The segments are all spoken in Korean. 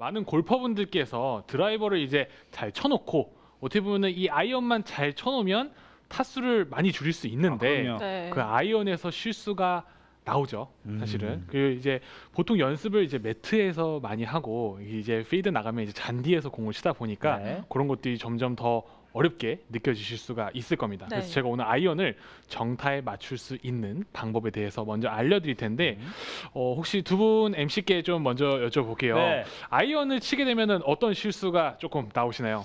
많은 골퍼분들께서 드라이버를 이제 잘 쳐놓고 어떻게 보면 이 아이언만 잘 쳐놓으면 타수를 많이 줄일 수 있는데 그럼요. 네. 그 아이언에서 실수가 나오죠. 사실은 음. 그 이제 보통 연습을 이제 매트에서 많이 하고 이제 필드 나가면 이제 잔디에서 공을 치다 보니까 네. 그런 것들이 점점 더 어렵게 느껴지실 수가 있을 겁니다. 네. 그래서 제가 오늘 아이언을 정타에 맞출 수 있는 방법에 대해서 먼저 알려드릴 텐데 음. 어, 혹시 두 분 MC께 좀 먼저 여쭤볼게요. 네. 아이언을 치게 되면은 어떤 실수가 조금 나오시나요?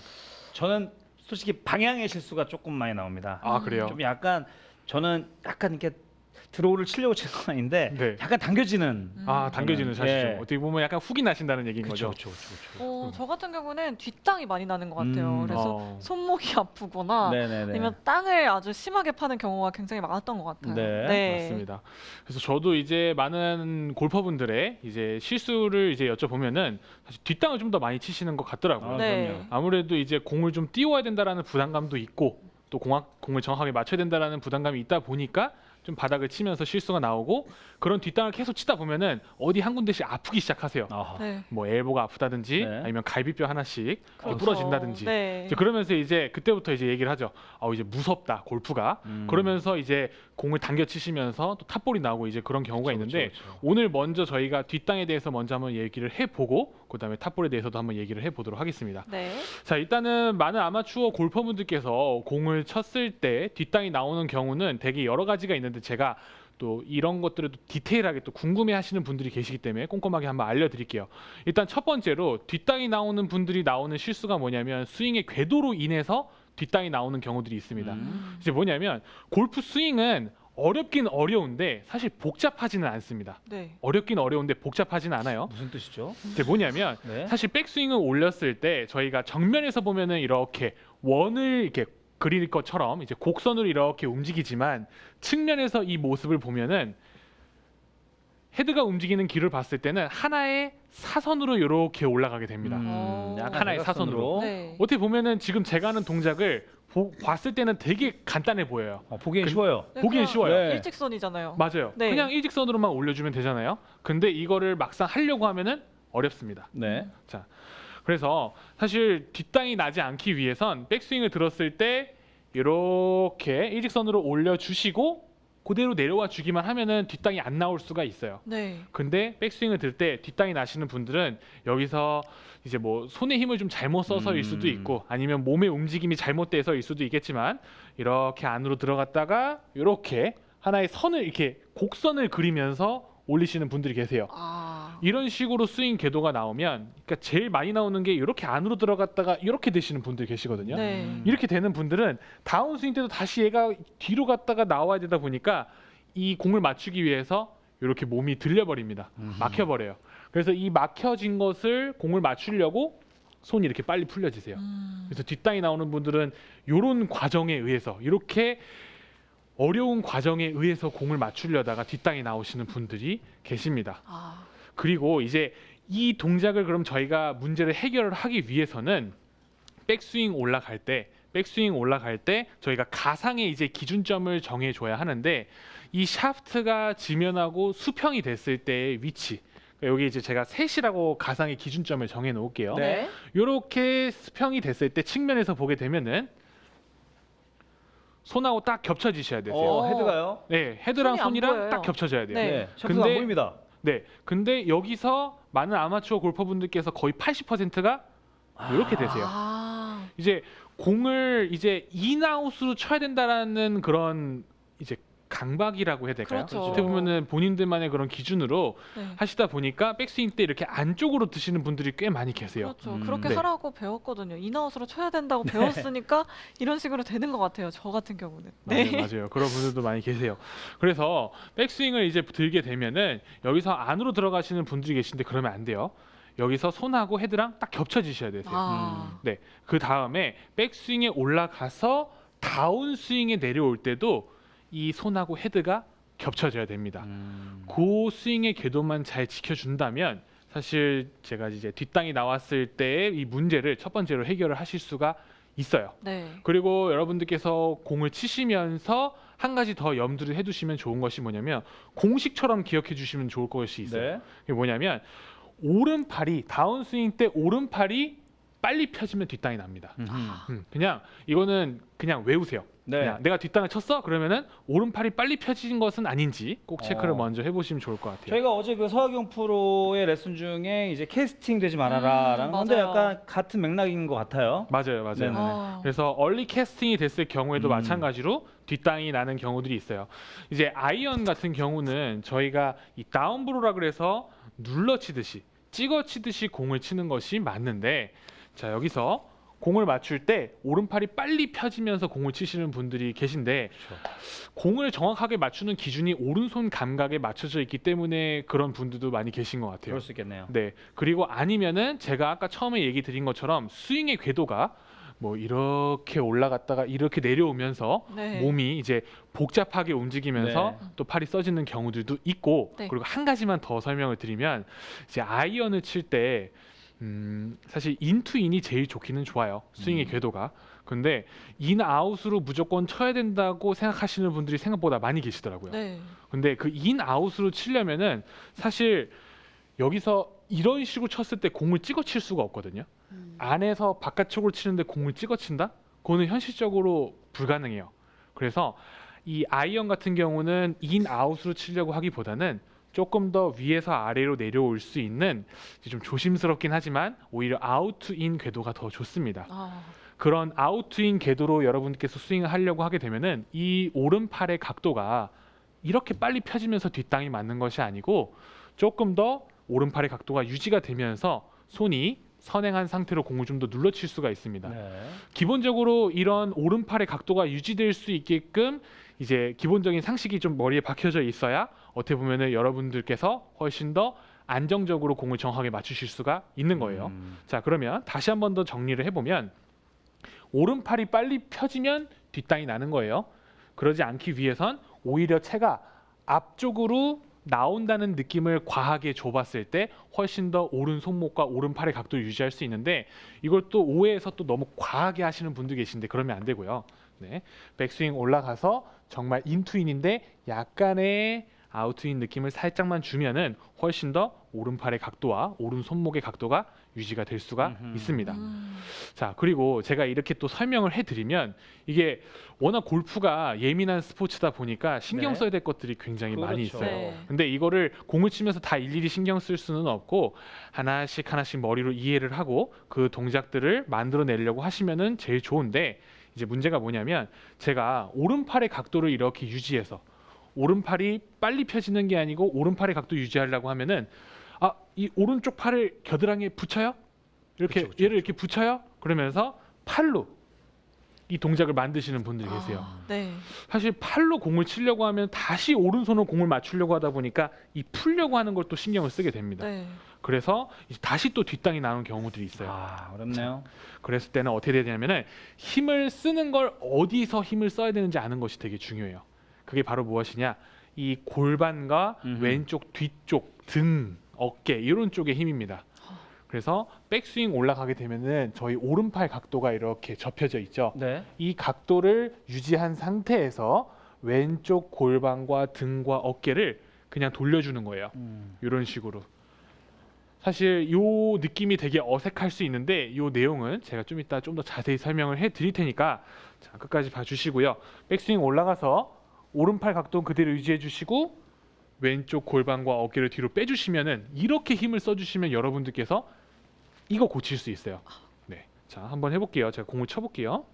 저는 솔직히 방향의 실수가 조금 많이 나옵니다. 아 음. 그래요? 좀 약간 저는 약간 이렇게 드로우를 치려고 치는 건 아닌데 네. 약간 당겨지는. 음. 아 당겨지는 저는, 샷이죠. 예. 어떻게 보면 약간 훅이 나신다는 얘기인 거죠. 그렇죠, 그렇죠. 어, 저 같은 경우는 뒷땅이 많이 나는 것 같아요. 음. 그래서 어. 손목이 아프거나 네네네. 아니면 땅을 아주 심하게 파는 경우가 굉장히 많았던 것 같아요. 네, 맞습니다. 그래서 저도 이제 많은 골퍼분들의 이제 실수를 이제 여쭤보면은 사실 뒷땅을 좀 더 많이 치시는 것 같더라고요. 아, 네. 그럼요. 아무래도 이제 공을 좀 띄워야 된다라는 부담감도 있고 또 공학, 공을 정확하게 맞춰야 된다라는 부담감이 있다 보니까 좀 바닥을 치면서 실수가 나오고 그런 뒷땅을 계속 치다 보면은 어디 한 군데씩 아프기 시작하세요. 아하. 네. 뭐 엘보가 아프다든지 네. 아니면 갈비뼈 하나씩 그렇죠. 부러진다든지 네. 이제 그러면서 이제 그때부터 이제 얘기를 하죠. 아 이제 무섭다 골프가 음. 그러면서 이제 공을 당겨 치시면서 또 탑볼이 나오고 이제 그런 경우가 그렇죠, 있는데 그렇죠, 그렇죠. 오늘 먼저 저희가 뒷땅에 대해서 먼저 한번 얘기를 해보고 그다음에 탑볼에 대해서도 한번 얘기를 해보도록 하겠습니다. 네. 자 일단은 많은 아마추어 골퍼분들께서 공을 쳤을 때 뒷땅이 나오는 경우는 되게 여러 가지가 있는데 제가 또 이런 것들을 또 디테일하게 또 궁금해하시는 분들이 계시기 때문에 꼼꼼하게 한번 알려드릴게요. 일단 첫 번째로 뒷땅이 나오는 분들이 나오는 실수가 뭐냐면 스윙의 궤도로 인해서 뒷땅이 나오는 경우들이 있습니다. 음. 이제 뭐냐면 골프 스윙은 어렵긴 어려운데 사실 복잡하지는 않습니다. 네. 어렵긴 어려운데 복잡하지는 않아요. 무슨 뜻이죠? 이게 뭐냐면 네. 사실 백스윙을 올렸을 때 저희가 정면에서 보면은 이렇게 원을 이렇게 그릴 것처럼 이제 곡선으로 이렇게 움직이지만 측면에서 이 모습을 보면은 헤드가 움직이는 길을 봤을 때는 하나의 사선으로 이렇게 올라가게 됩니다. 어. 약간 하나의 대각선으로. 네. 어떻게 보면은 지금 제가 하는 동작을 보- 봤을 때는 되게 간단해 보여요. 어, 보기엔 그- 쉬워요. 네, 보기엔 그냥 쉬워요. 네. 일직선이잖아요. 맞아요. 네. 그냥 일직선으로만 올려주면 되잖아요. 근데 이거를 막상 하려고 하면은 어렵습니다. 네. 그래서 사실 뒷땅이 나지 않기 위해선 백스윙을 들었을 때 이렇게 일직선으로 올려주시고 그대로 내려와 주기만 하면은 뒷땅이 안 나올 수가 있어요. 네. 근데 백스윙을 들 때 뒷땅이 나시는 분들은 여기서 이제 뭐 손의 힘을 좀 잘못 써서일 수도 음. 있고 아니면 몸의 움직임이 잘못돼서일 수도 있겠지만 이렇게 안으로 들어갔다가 이렇게 하나의 선을 이렇게 곡선을 그리면서 올리시는 분들이 계세요. 아. 이런 식으로 스윙 궤도가 나오면 그러니까 제일 많이 나오는 게 이렇게 안으로 들어갔다가 이렇게 되시는 분들 계시거든요. 네. 음. 이렇게 되는 분들은 다운 스윙 때도 다시 얘가 뒤로 갔다가 나와야 되다 보니까 이 공을 맞추기 위해서 이렇게 몸이 들려버립니다. 음. 막혀버려요. 그래서 이 막혀진 것을 공을 맞추려고 손이 이렇게 빨리 풀려지세요. 음. 그래서 뒷땅이 나오는 분들은 이런 과정에 의해서 이렇게 어려운 과정에 의해서 공을 맞추려다가 뒷땅이 나오시는 분들이 계십니다. 아. 그리고 이제 이 동작을 그럼 저희가 문제를 해결을 하기 위해서는 백스윙 올라갈 때 백스윙 올라갈 때 저희가 가상의 이제 기준점을 정해 줘야 하는데 이 샤프트가 지면하고 수평이 됐을 때의 위치 그러니까 여기 이제 제가 셋이라고 가상의 기준점을 정해 놓을게요. 네. 이렇게 수평이 됐을 때 측면에서 보게 되면은 손하고 딱 겹쳐지셔야 되세요. 어, 헤드가요? 네, 헤드랑 손이 안 손이랑 보여요. 딱 겹쳐져야 돼요. 네. 네. 샤프트가 근데- 안 보입니다. 네. 근데 여기서 많은 아마추어 골퍼분들께서 거의 80%가 이렇게 되세요. 아. 이제 공을 이제 인아웃으로 쳐야 된다라는 그런 이제 강박이라고 해야 될까요? 그렇죠. 어떻게 보면은 본인들만의 그런 기준으로 네. 하시다 보니까 백스윙 때 이렇게 안쪽으로 드시는 분들이 꽤 많이 계세요. 그렇죠. 음. 그렇게 네. 하라고 배웠거든요. 인아웃으로 쳐야 된다고 배웠으니까 이런 식으로 되는 것 같아요. 저 같은 경우는. 네. 맞아요, 맞아요. 그런 분들도 많이 계세요. 그래서 백스윙을 이제 들게 되면은 여기서 안으로 들어가시는 분들이 계신데 그러면 안 돼요. 여기서 손하고 헤드랑 딱 겹쳐지셔야 되세요. 아. 그 다음에 백스윙에 올라가서 다운 스윙에 내려올 때도 이 손하고 헤드가 겹쳐져야 됩니다. 음. 그 스윙의 궤도만 잘 지켜준다면 사실 제가 이제 뒷땅이 나왔을 때의 이 문제를 첫 번째로 해결을 하실 수가 있어요. 네. 그리고 여러분들께서 공을 치시면서 한 가지 더 염두를 해두시면 좋은 것이 뭐냐면 공식처럼 기억해 주시면 좋을 것이 있어요. 네. 이게 뭐냐면 오른팔이 다운스윙 때 오른팔이 빨리 펴지면 뒷땅이 납니다. 음흠. 음, 그냥 이거는 그냥 외우세요. 네. 그냥 내가 뒷땅을 쳤어 그러면은 오른팔이 빨리 펴진 것은 아닌지 꼭 체크를 어. 먼저 해보시면 좋을 것 같아요. 저희가 어제 그 서학용 프로의 레슨 중에 이제 캐스팅 되지 말아라라는 음, 건데 맞아요. 약간 같은 맥락인 것 같아요. 맞아요, 맞아요. 네네. 어. 그래서 얼리 캐스팅이 됐을 경우에도 음. 마찬가지로 뒷땅이 나는 경우들이 있어요. 이제 아이언 같은 경우는 저희가 이 다운브로라 그래서 눌러치듯이 찍어치듯이 공을 치는 것이 맞는데 자 여기서 공을 맞출 때 오른팔이 빨리 펴지면서 공을 치시는 분들이 계신데 공을 정확하게 맞추는 기준이 오른손 감각에 맞춰져 있기 때문에 그런 분들도 많이 계신 것 같아요. 그럴 수 있겠네요. 네. 그리고 아니면은 제가 아까 처음에 얘기 드린 것처럼 스윙의 궤도가 뭐 이렇게 올라갔다가 이렇게 내려오면서 네. 몸이 이제 복잡하게 움직이면서 네. 또 팔이 써지는 경우들도 있고 네. 그리고 한 가지만 더 설명을 드리면 이제 아이언을 칠때 음, 사실 인투인이 제일 좋기는 좋아요 스윙의 음. 궤도가 근데 인아웃으로 무조건 쳐야 된다고 생각하시는 분들이 생각보다 많이 계시더라고요 네. 근데 그 인아웃으로 치려면은 사실 여기서 이런 식으로 쳤을 때 공을 찍어 칠 수가 없거든요. 음. 안에서 바깥쪽으로 치는데 공을 찍어 친다? 그거는 현실적으로 불가능해요. 그래서 이 아이언 같은 경우는 인 아웃으로 치려고 하기보다는 조금 더 위에서 아래로 내려올 수 있는 좀 조심스럽긴 하지만 오히려 아웃투인 궤도가 더 좋습니다. 아, 그런 아웃트인 궤도로 여러분께서 스윙을 하려고 하게 되면은 이 오른팔의 각도가 이렇게 빨리 펴지면서 뒷땅이 맞는 것이 아니고 조금 더 오른팔의 각도가 유지가 되면서 손이 선행한 상태로 공을 좀 더 눌러칠 수가 있습니다. 네. 기본적으로 이런 오른팔의 각도가 유지될 수 있게끔 이제 기본적인 상식이 좀 머리에 박혀져 있어야 어떻게 보면은 여러분들께서 훨씬 더 안정적으로 공을 정확하게 맞추실 수가 있는 거예요. 음. 자 그러면 다시 한 번 더 정리를 해보면 오른팔이 빨리 펴지면 뒷땅이 나는 거예요. 그러지 않기 위해선 오히려 채가 앞쪽으로 나온다는 느낌을 과하게 줘봤을 때 훨씬 더 오른 손목과 오른팔의 각도를 유지할 수 있는데 이걸 또 오해해서 또 너무 과하게 하시는 분도 계신데 그러면 안 되고요. 네, 백스윙 올라가서 정말 인투인인데 약간의 아웃인 느낌을 살짝만 주면은 훨씬 더 오른팔의 각도와 오른 손목의 각도가 유지가 될 수가 음흠. 있습니다. 음. 자 그리고 제가 이렇게 또 설명을 해드리면 이게 워낙 골프가 예민한 스포츠다 보니까 신경 네. 써야 될 것들이 굉장히 많이 그렇죠. 있어요. 네. 근데 이거를 공을 치면서 다 일일이 신경 쓸 수는 없고 하나씩 하나씩 머리로 이해를 하고 그 동작들을 만들어내려고 하시면은 제일 좋은데 이제 문제가 뭐냐면 제가 오른팔의 각도를 이렇게 유지해서 오른팔이 빨리 펴지는 게 아니고 오른팔의 각도 유지하려고 하면은 아 이 오른쪽 팔을 겨드랑이에 붙여요 이렇게 그쵸, 그쵸, 얘를 이렇게 붙여요 그러면서 팔로 이 동작을 만드시는 분들이 계세요. 아, 네. 사실 팔로 공을 치려고 하면 다시 오른손으로 공을 맞추려고 하다 보니까 이 풀려고 하는 걸 또 신경을 쓰게 됩니다. 네. 그래서 이제 다시 또 뒷땅이 나오는 경우들이 있어요. 아 어렵네요. 그랬을 때는 어떻게 해야 되냐면은 힘을 쓰는 걸 어디서 힘을 써야 되는지 아는 것이 되게 중요해요. 그게 바로 무엇이냐? 이 골반과 음흠. 왼쪽, 뒤쪽, 등, 어깨 이런 쪽의 힘입니다. 그래서 백스윙 올라가게 되면은 저희 오른팔 각도가 이렇게 접혀져 있죠. 네. 이 각도를 유지한 상태에서 왼쪽 골반과 등과 어깨를 그냥 돌려주는 거예요. 음. 이런 식으로. 사실 요 느낌이 되게 어색할 수 있는데 요 내용은 제가 좀 이따 좀 더 자세히 설명을 해 드릴 테니까 자, 끝까지 봐 주시고요. 백스윙 올라가서 오른팔 각도 그대로 유지해 주시고 왼쪽 골반과 어깨를 뒤로 빼주시면은 이렇게 힘을 써주시면 여러분들께서 이거 고칠 수 있어요. 네, 자 한번 해볼게요. 제가 공을 쳐볼게요.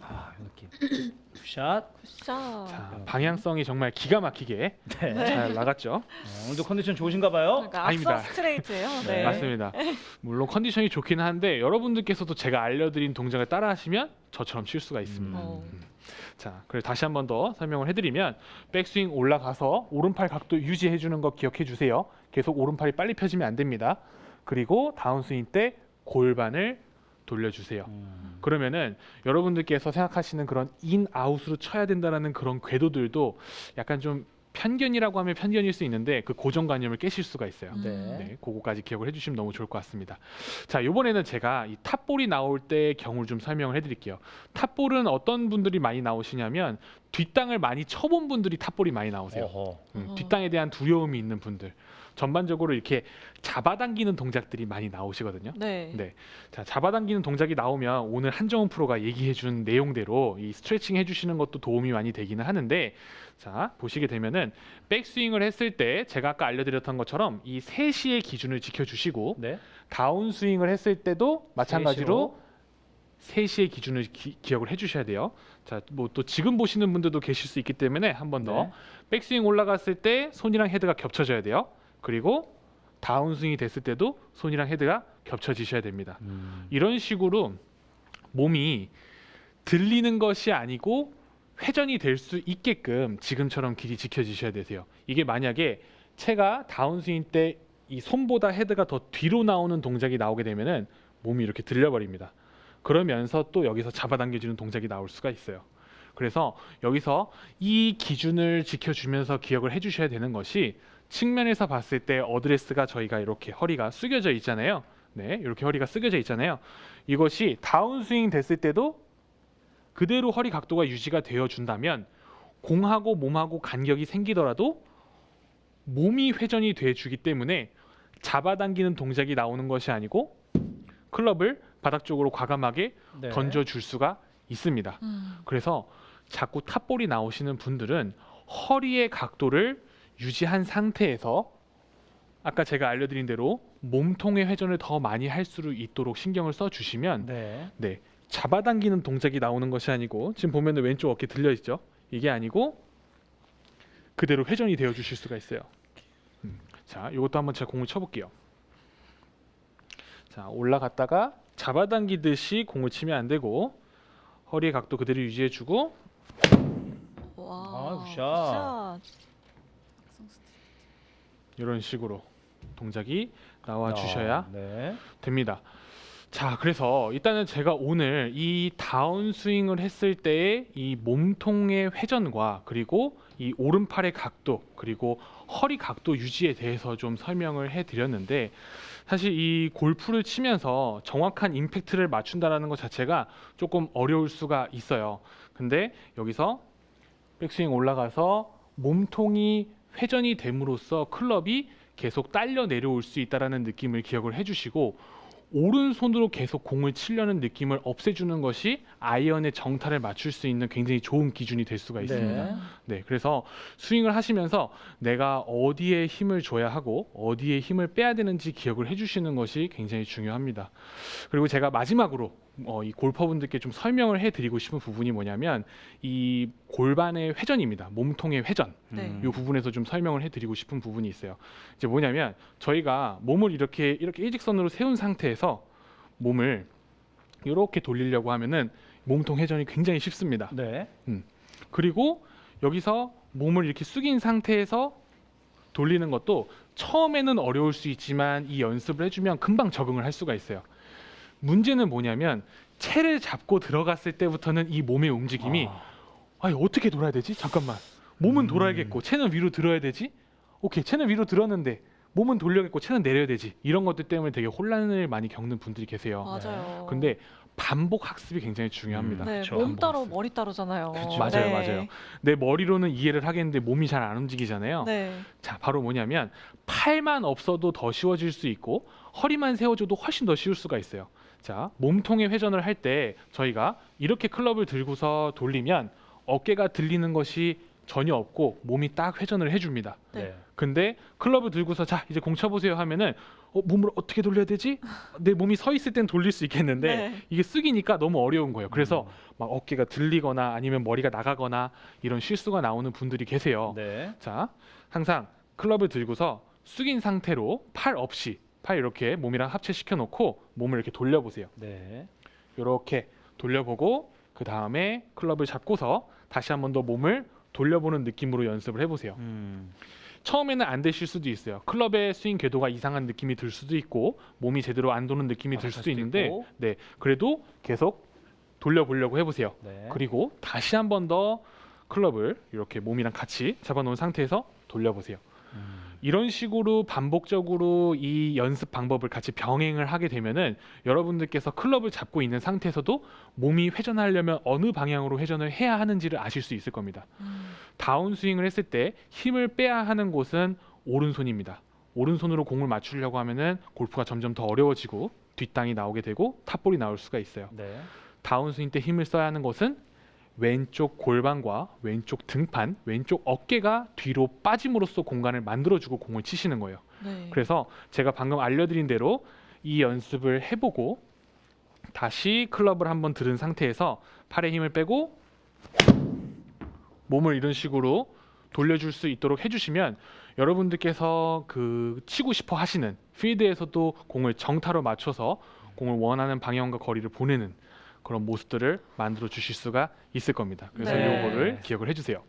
아 이 느낌. 샷. 굿샷. 자, 방향성이 정말 기가 막히게 네. 잘 나갔죠. 어, 오늘도 컨디션 좋으신가 봐요. 그러니까 아닙니다. 스트레이트예요. 네. 네. 맞습니다. 물론 컨디션이 좋긴 한데 여러분들께서도 제가 알려드린 동작을 따라하시면 저처럼 칠 수가 있습니다. 음. 어. 자, 그래서 다시 한 번 더 설명을 해드리면 백스윙 올라가서 오른팔 각도 유지해 주는 거 기억해 주세요. 계속 오른팔이 빨리 펴지면 안 됩니다. 그리고 다운스윙 때 골반을 돌려주세요. 음. 그러면은 여러분들께서 생각하시는 그런 인 아웃으로 쳐야 된다라는 그런 궤도들도 약간 좀 편견이라고 하면 편견일 수 있는데 그 고정관념을 깨실 수가 있어요. 음. 네. 네, 그거까지 기억을 해주시면 너무 좋을 것 같습니다. 자, 이번에는 제가 이 탑볼이 나올 때 경우를 좀 설명을 해드릴게요. 탑볼은 어떤 분들이 많이 나오시냐면 뒷땅을 많이 쳐본 분들이 탑볼이 많이 나오세요. 어허. 음, 어. 뒷땅에 대한 두려움이 있는 분들 전반적으로 이렇게 잡아당기는 동작들이 많이 나오시거든요. 네. 네. 자, 잡아당기는 동작이 나오면 오늘 한정훈 프로가 얘기해 준 내용대로 이 스트레칭 해 주시는 것도 도움이 많이 되기는 하는데 자, 보시게 되면은 백스윙을 했을 때 제가 아까 알려 드렸던 것처럼 이 3시의 기준을 지켜 주시고 네. 다운 스윙을 했을 때도 마찬가지로 3시의 기준을 기, 억을 해 주셔야 돼요. 자, 뭐 또 지금 보시는 분들도 계실 수 있기 때문에 한 번더 네. 백스윙 올라갔을 때 손이랑 헤드가 겹쳐져야 돼요. 그리고 다운 스윙이 됐을 때도 손이랑 헤드가 겹쳐지셔야 됩니다. 음. 이런 식으로 몸이 들리는 것이 아니고 회전이 될 수 있게끔 지금처럼 길이 지켜지셔야 되세요. 이게 만약에 채가 다운스윙 때 이 손보다 헤드가 더 뒤로 나오는 동작이 나오게 되면은 몸이 이렇게 들려버립니다. 그러면서 또 여기서 잡아당겨지는 동작이 나올 수가 있어요. 그래서 여기서 이 기준을 지켜주면서 기억을 해주셔야 되는 것이 측면에서 봤을 때 어드레스가 저희가 이렇게 허리가 숙여져 있잖아요. 네, 이렇게 허리가 숙여져 있잖아요. 이것이 다운스윙 됐을 때도 그대로 허리 각도가 유지가 되어 준다면 공하고 몸하고 간격이 생기더라도 몸이 회전이 돼 주기 때문에 잡아당기는 동작이 나오는 것이 아니고 클럽을 바닥 쪽으로 과감하게 네. 던져 줄 수가 있습니다. 음. 그래서 자꾸 탑볼이 나오시는 분들은 허리의 각도를 유지한 상태에서 아까 제가 알려드린 대로 몸통의 회전을 더 많이 할 수 있도록 신경을 써 주시면 네. 네 잡아당기는 동작이 나오는 것이 아니고 지금 보면 왼쪽 어깨 들려 있죠 이게 아니고 그대로 회전이 되어 주실 수가 있어요 음, 자 이것도 한번 제가 공을 쳐볼게요 자 올라갔다가 잡아당기듯이 공을 치면 안 되고 허리의 각도 그대로 유지해 주고 와. 아, 굿샷. 굿샷. 이런 식으로 동작이 나와 주셔야 아, 네. 됩니다. 자, 그래서 일단은 제가 오늘 이 다운 스윙을 했을 때의 이 몸통의 회전과 그리고 이 오른팔의 각도 그리고 허리 각도 유지에 대해서 좀 설명을 해 드렸는데 사실 이 골프를 치면서 정확한 임팩트를 맞춘다라는 것 자체가 조금 어려울 수가 있어요. 근데 여기서 백스윙 올라가서 몸통이 회전이 됨으로써 클럽이 계속 딸려 내려올 수 있다라는 느낌을 기억을 해주시고 오른손으로 계속 공을 치려는 느낌을 없애주는 것이 아이언의 정타를 맞출 수 있는 굉장히 좋은 기준이 될 수가 있습니다. 네. 네, 그래서 스윙을 하시면서 내가 어디에 힘을 줘야 하고 어디에 힘을 빼야 되는지 기억을 해주시는 것이 굉장히 중요합니다. 그리고 제가 마지막으로 어, 이 골퍼분들께 좀 설명을 해드리고 싶은 부분이 뭐냐면 이 골반의 회전입니다. 몸통의 회전. 네. 음. 이 부분에서 좀 설명을 해드리고 싶은 부분이 있어요. 이제 뭐냐면 저희가 몸을 이렇게 이렇게 일직선으로 세운 상태에서 몸을 이렇게 돌리려고 하면은 몸통 회전이 굉장히 쉽습니다. 네. 그리고 여기서 몸을 이렇게 숙인 상태에서 돌리는 것도 처음에는 어려울 수 있지만 이 연습을 해주면 금방 적응을 할 수가 있어요. 문제는 뭐냐면 채를 잡고 들어갔을 때부터는 이 몸의 움직임이 아, 아니 어떻게 돌아야 되지? 잠깐만 몸은 음. 돌아야겠고 채는 위로 들어야 되지? 오케이 채는 위로 들었는데 몸은 돌려야겠고 채는 내려야 되지 이런 것들 때문에 되게 혼란을 많이 겪는 분들이 계세요. 맞아요. 근데 반복 학습이 굉장히 중요합니다. 음, 네, 그쵸. 몸 따로 학습. 머리 따로잖아요. 그쵸. 맞아요, 네. 맞아요. 내 머리로는 이해를 하겠는데 몸이 잘 안 움직이잖아요. 네. 자, 바로 뭐냐면 팔만 없어도 더 쉬워질 수 있고 허리만 세워줘도 훨씬 더 쉬울 수가 있어요. 자, 몸통의 회전을 할 때 저희가 이렇게 클럽을 들고서 돌리면 어깨가 들리는 것이 전혀 없고 몸이 딱 회전을 해줍니다. 네. 네. 근데 클럽을 들고서 자 이제 공 쳐보세요 하면은 어, 몸을 어떻게 돌려야 되지? 내 몸이 서 있을 땐 돌릴 수 있겠는데 네. 이게 쓰기니까 너무 어려운 거예요. 그래서 음. 막 어깨가 들리거나 아니면 머리가 나가거나 이런 실수가 나오는 분들이 계세요. 네. 자, 항상 클럽을 들고서 숙인 상태로 팔 없이 팔 이렇게 몸이랑 합체시켜 놓고 몸을 이렇게 돌려보세요. 네. 이렇게 돌려보고 그 다음에 클럽을 잡고서 다시 한 번 더 몸을 돌려보는 느낌으로 연습을 해보세요. 음. 처음에는 안 되실 수도 있어요. 클럽의 스윙 궤도가 이상한 느낌이 들 수도 있고 몸이 제대로 안 도는 느낌이 들 수도 있는데 있고. 네 그래도 계속 돌려보려고 해보세요. 네. 그리고 다시 한 번 더 클럽을 이렇게 몸이랑 같이 잡아놓은 상태에서 돌려보세요. 이런 식으로 반복적으로 이 연습 방법을 같이 병행을 하게 되면은 여러분들께서 클럽을 잡고 있는 상태에서도 몸이 회전하려면 어느 방향으로 회전을 해야 하는지를 아실 수 있을 겁니다. 음. 다운 스윙을 했을 때 힘을 빼야 하는 곳은 오른손입니다. 오른손으로 공을 맞추려고 하면은 골프가 점점 더 어려워지고 뒷땅이 나오게 되고 탑볼이 나올 수가 있어요. 네. 다운 스윙 때 힘을 써야 하는 것은 왼쪽 골반과 왼쪽 등판, 왼쪽 어깨가 뒤로 빠짐으로써 공간을 만들어주고 공을 치시는 거예요. 네. 그래서 제가 방금 알려드린 대로 이 연습을 해보고 다시 클럽을 한번 들은 상태에서 팔에 힘을 빼고 몸을 이런 식으로 돌려줄 수 있도록 해주시면 여러분들께서 그 치고 싶어 하시는 필드에서도 공을 정타로 맞춰서 공을 원하는 방향과 거리를 보내는 그런 모습들을 만들어 주실 수가 있을 겁니다. 그래서 네. 이거를 기억을 해주세요.